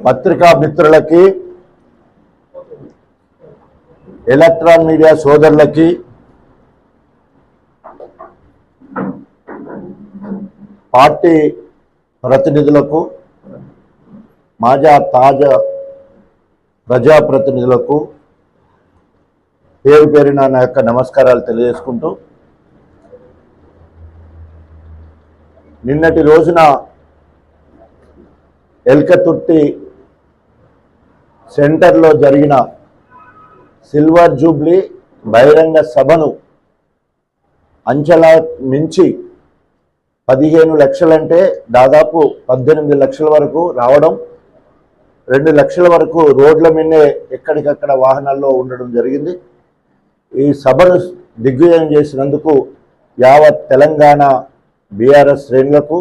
పత్రికా మిత్రులకి electron media సోదరులకి పార్టీ ప్రతినిధులకు మాజా తాజా ప్రజాప్రతినిధులకు పేరు పేరిన నా యొక్క నమస్కారాలు తెలియజేసుకుంటూ నిన్నటి రోజున ఎల్కతుర్తి సెంటర్లో జరిగిన సిల్వర్ జూబ్లీ బహిరంగ సభను అంచనా మించి పదిహేను లక్షలంటే దాదాపు పద్దెనిమిది లక్షల వరకు రావడం రెండు లక్షల వరకు రోడ్ల మీదే ఎక్కడికక్కడ వాహనాల్లో ఉండడం జరిగింది. ఈ సభను దిగ్విజయం చేసినందుకు యావత్ తెలంగాణ బీఆర్ఎస్ శ్రేణులకు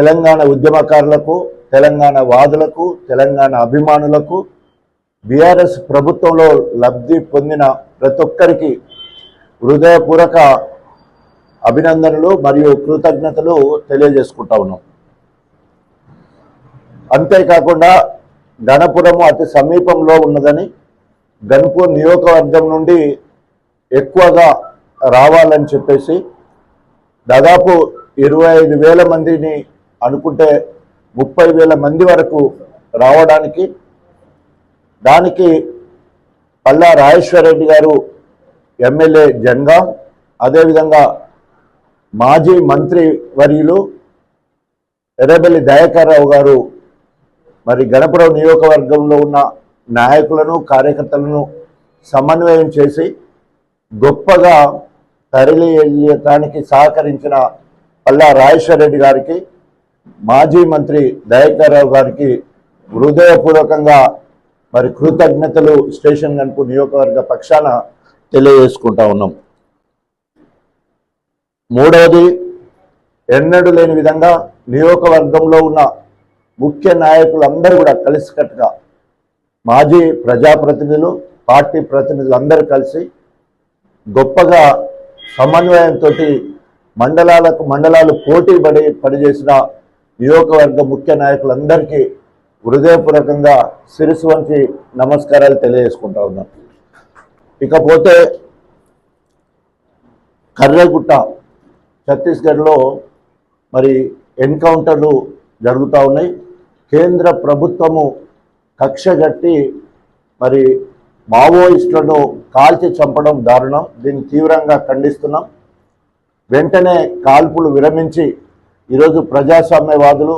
తెలంగాణ ఉద్యమకారులకు తెలంగాణ వాదులకు తెలంగాణ అభిమానులకు బీఆర్ఎస్ ప్రభుత్వంలో లబ్ధి పొందిన ప్రతి ఒక్కరికి హృదయపూర్వక అభినందనలు మరియు కృతజ్ఞతలు తెలియజేసుకుంటా ఉన్నాం. అంతేకాకుండా ఘనపురము అతి సమీపంలో ఉన్నదని గన్పూర్ నియోజకవర్గం నుండి ఎక్కువగా రావాలని చెప్పేసి దాదాపు ఇరవై ఐదు వేల మందిని అనుకుంటే ముప్పై వేల మంది వరకు రావడానికి దానికి పల్లా రాజేశ్వరరెడ్డి గారు ఎమ్మెల్యే జంగాం అదేవిధంగా మాజీ మంత్రి వర్యులు ఎర్రబెల్లి దయాకర్రావు గారు మరి గణపురం నియోజకవర్గంలో ఉన్న నాయకులను కార్యకర్తలను సమన్వయం చేసి గొప్పగా తరలియటానికి సహకరించిన పల్లా రాజేశ్వరరెడ్డి గారికి మాజీ మంత్రి దయాకర్రావు గారికి హృదయపూర్వకంగా మరి కృతజ్ఞతలు స్టేషన్ గన్పు నియోజకవర్గ పక్షాన తెలియజేసుకుంటా ఉన్నాం. మూడవది ఎన్నడూ లేని విధంగా నియోజకవర్గంలో ఉన్న ముఖ్య నాయకులందరూ కూడా కలిసికట్టుగా మాజీ ప్రజాప్రతినిధులు పార్టీ ప్రతినిధులు అందరూ కలిసి గొప్పగా సమన్వయంతో మండలాలకు మండలాలు పోటీ పడి పనిచేసిన నియోజకవర్గ ముఖ్య నాయకులందరికీ హృదయపూర్వకంగా శిరస్సు వంచి నమస్కారాలు తెలియజేసుకుంటా ఉన్నాను ఇకపోతే కర్రగుట్ట ఛత్తీస్గఢ్లో మరి ఎన్కౌంటర్లు జరుగుతూ ఉన్నాయి. కేంద్ర ప్రభుత్వము కక్షగట్టి మరి మావోయిస్టులను కాల్చి చంపడం దారుణం. దీన్ని తీవ్రంగా ఖండిస్తున్నాం. వెంటనే కాల్పులు విరమించి ఈరోజు ప్రజాస్వామ్యవాదులు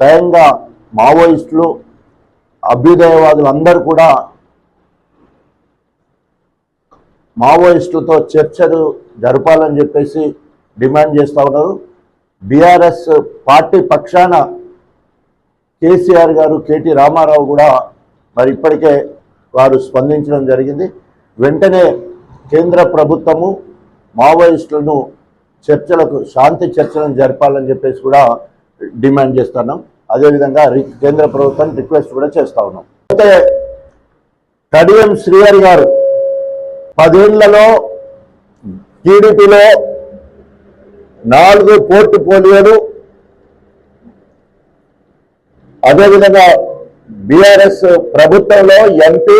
స్వయంగా మావోయిస్టులు అభ్యుదయవాదులు అందరూ కూడా మావోయిస్టులతో చర్చలు జరపాలని చెప్పేసి డిమాండ్ చేస్తూ ఉన్నారు. బీఆర్ఎస్ పార్టీ పక్షాన కేసీఆర్ గారు కేటీ రామారావు కూడా మరి ఇప్పటికే వారు స్పందించడం జరిగింది. వెంటనే కేంద్ర ప్రభుత్వము మావోయిస్టులను చర్చలకు శాంతి చర్చలను జరపాలని చెప్పేసి కూడా డిమాండ్ చేస్తున్నాం. అదేవిధంగా రి- కేంద్ర ప్రభుత్వాన్ని రిక్వెస్ట్ కూడా చేస్తా ఉన్నాం. అయితే కడియం శ్రీహరి గారు పదేళ్ళలో టీడీపీలో నాలుగు పోర్ట్ఫోలియోలు అదేవిధంగా బీఆర్ఎస్ ప్రభుత్వంలో ఎంపీ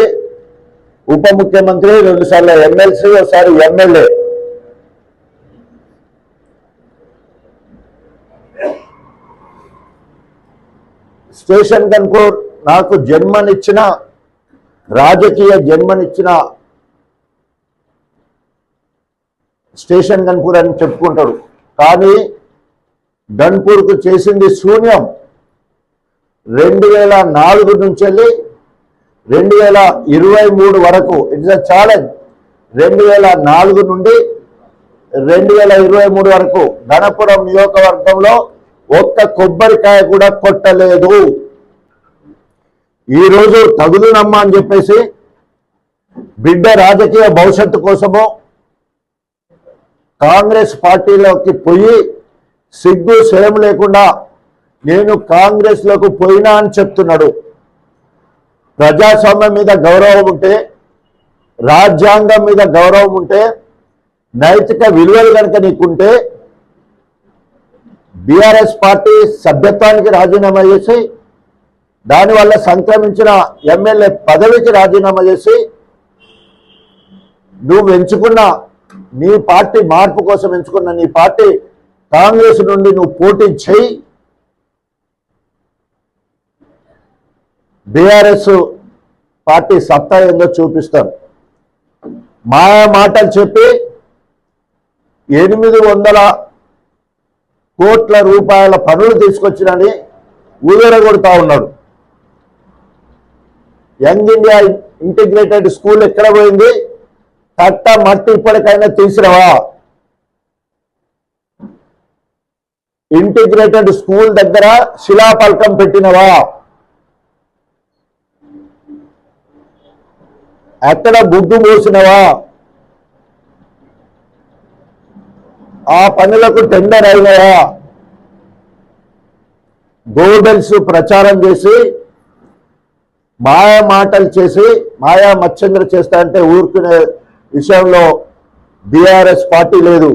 ఉప ముఖ్యమంత్రి రెండు సార్లు ఎమ్మెల్సీ ఒకసారి ఎమ్మెల్యే. స్టేషన్ కనుకూర్ నాకు జన్మనిచ్చిన రాజకీయ జన్మనిచ్చిన స్టేషన్ గన్పూర్ అని చెప్పుకుంటాడు. కానీ గన్పూర్కు చేసింది శూన్యం. రెండు వేల నాలుగు నుంచి వెళ్ళి రెండు వేల ఇరవై మూడు వరకు ఇట్స్ అ ఛాలెంజ్ రెండు వేల నాలుగు నుండి రెండు వేల ఇరవై మూడు వరకు గణపురం నియోజకవర్గంలో ఒక్క కొబ్బరికాయ కూడా కొట్టలేదు. ఈరోజు తగులునమ్మా అని చెప్పేసి బిడ్డ రాజకీయ భవిష్యత్తు కోసము కాంగ్రెస్ పార్టీలోకి పోయి సిగ్గు శరం లేకుండా నేను కాంగ్రెస్లోకి పోయినా అని చెప్తున్నాడు. ప్రజాస్వామ్యం మీద గౌరవం ఉంటే రాజ్యాంగం మీద గౌరవం ఉంటే నైతిక విలువలు కనుక నీకుంటే బీఆర్ఎస్ పార్టీ సభ్యత్వానికి రాజీనామా చేసి దానివల్ల సంక్రమించిన ఎమ్మెల్యే పదవికి రాజీనామా చేసి నువ్వు ఎంచుకున్న నీ పార్టీ మార్పు కోసం ఎంచుకున్న నీ పార్టీ కాంగ్రెస్ నుండి నువ్వు పోటీ చేయి. బీఆర్ఎస్ పార్టీ సత్తా ఏందో చూపిస్తాను మాయా మాటలు చెప్పి ఎనిమిది వందల కోట్ల రూపాయల పనులు తీసుకొచ్చినని ఊదరగొడతా ఉన్నాడు. యంగ్ ఇండియా ఇంటిగ్రేటెడ్ స్కూల్ ఎక్కడ పోయింది? తట్ట మట్టి ఇప్పటికైనా తీసినవా ఇంటిగ్రేటెడ్ స్కూల్ దగ్గర శిలాపలకం పెట్టినవా? ఎక్కడ గుడ్డు మూసినవా? ఆ పనులకు టెండర్ అయినవా? గోబెల్స్ ప్రచారం చేసి మాయా మాటలు చేసి మాయా మచ్చంద్ర చేస్తా అంటే ఊరుకునే విషయంలో బీఆర్ఎస్ పార్టీ లేదు.